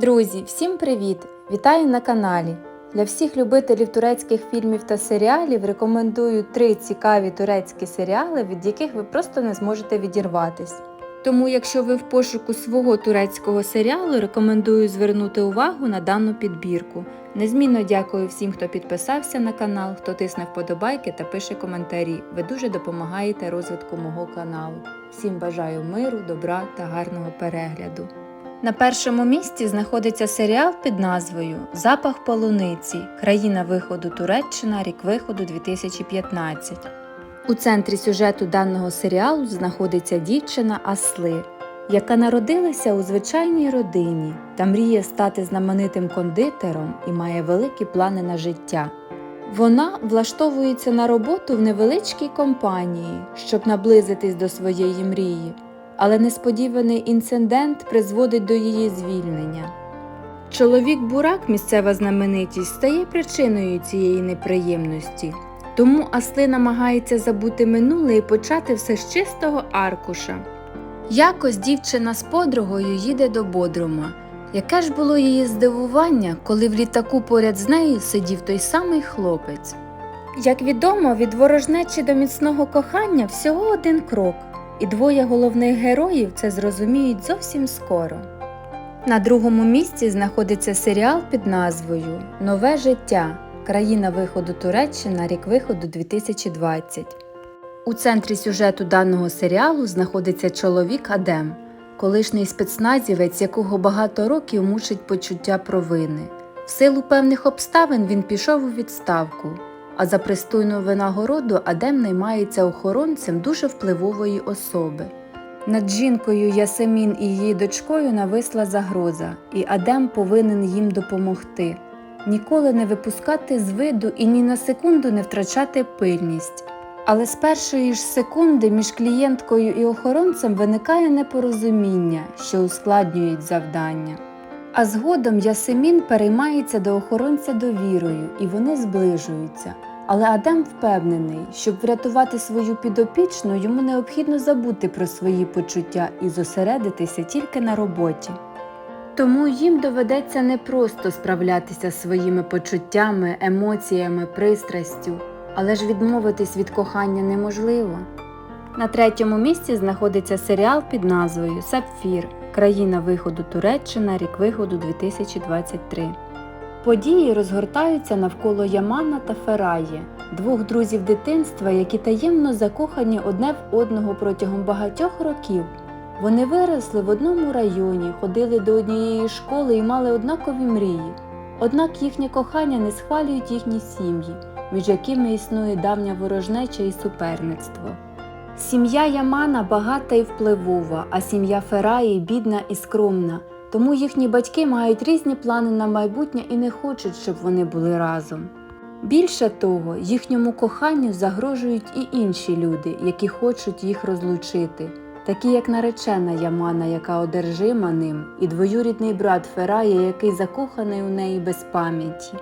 Друзі, всім привіт! Вітаю на каналі! Для всіх любителів турецьких фільмів та серіалів рекомендую три цікаві турецькі серіали, від яких ви просто не зможете відірватись. Тому, якщо ви в пошуку свого турецького серіалу, рекомендую звернути увагу на дану підбірку. Незмінно дякую всім, хто підписався на канал, хто тисне вподобайки та пише коментарі. Ви дуже допомагаєте розвитку мого каналу. Всім бажаю миру, добра та гарного перегляду. На першому місці знаходиться серіал під назвою Запах полуниці. Країна виходу Туреччина, рік виходу 2015. У центрі сюжету даного серіалу знаходиться дівчина Асли, яка народилася у звичайній родині та мріє стати знаменитим кондитером і має великі плани на життя. Вона влаштовується на роботу в невеличкій компанії, щоб наблизитись до своєї мрії, але несподіваний інцидент призводить до її звільнення. Чоловік Бурак, місцева знаменитість, стає причиною цієї неприємності. Тому Асли намагається забути минуле і почати все з чистого аркуша. Якось дівчина з подругою їде до Бодрума. Яке ж було її здивування, коли в літаку поряд з нею сидів той самий хлопець. Як відомо, від ворожнечі до міцного кохання всього один крок, і двоє головних героїв це зрозуміють зовсім скоро. На другому місці знаходиться серіал під назвою Нове життя. Країна виходу Туреччина, рік виходу 2020. У центрі сюжету даного серіалу знаходиться чоловік Адем, колишній спецназівець, якого багато років мучить почуття провини. В силу певних обставин він пішов у відставку, а за пристойну винагороду Адем наймається охоронцем дуже впливової особи. Над жінкою Ясемін і її дочкою нависла загроза, і Адем повинен їм допомогти ніколи не випускати з виду і ні на секунду не втрачати пильність. Але з першої ж секунди між клієнткою і охоронцем виникає непорозуміння, що ускладнюють завдання. А згодом Ясемін переймається до охоронця довірою, і вони зближуються. Але Адем впевнений, щоб врятувати свою підопічну, йому необхідно забути про свої почуття і зосередитися тільки на роботі. Тому їм доведеться не просто справлятися зі своїми почуттями, емоціями, пристрастю, але ж відмовитись від кохання неможливо. На третьому місці знаходиться серіал під назвою Сапфір Країна виходу Туреччина, рік виходу 2023. Події розгортаються навколо Ямана та Фераї, двох друзів дитинства, які таємно закохані одне в одного протягом багатьох років. Вони виросли в одному районі, ходили до однієї школи і мали однакові мрії. Однак їхнє кохання не схвалюють їхні сім'ї, між якими існує давня ворожнеча і суперництво. Сім'я Ямана багата і впливова, а сім'я Фераї бідна і скромна, тому їхні батьки мають різні плани на майбутнє і не хочуть, щоб вони були разом. Більше того, їхньому коханню загрожують і інші люди, які хочуть їх розлучити такі як наречена Ямана, яка одержима ним, і двоюрідний брат Ферая, який закоханий у неї без пам'яті.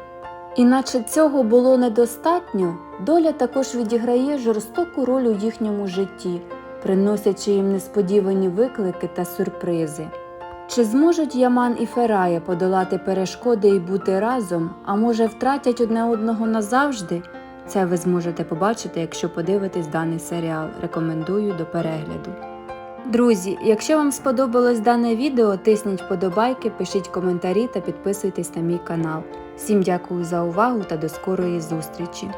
Іначе цього було недостатньо, доля також відіграє жорстоку роль у їхньому житті, приносячи їм несподівані виклики та сюрпризи. Чи зможуть Яман і Ферая подолати перешкоди і бути разом, а може втратять одне одного назавжди? Це ви зможете побачити, якщо подивитесь даний серіал. Рекомендую до перегляду. Друзі, якщо вам сподобалось дане відео, тисніть вподобайки, пишіть коментарі та підписуйтесь на мій канал. Всім дякую за увагу та до скорої зустрічі!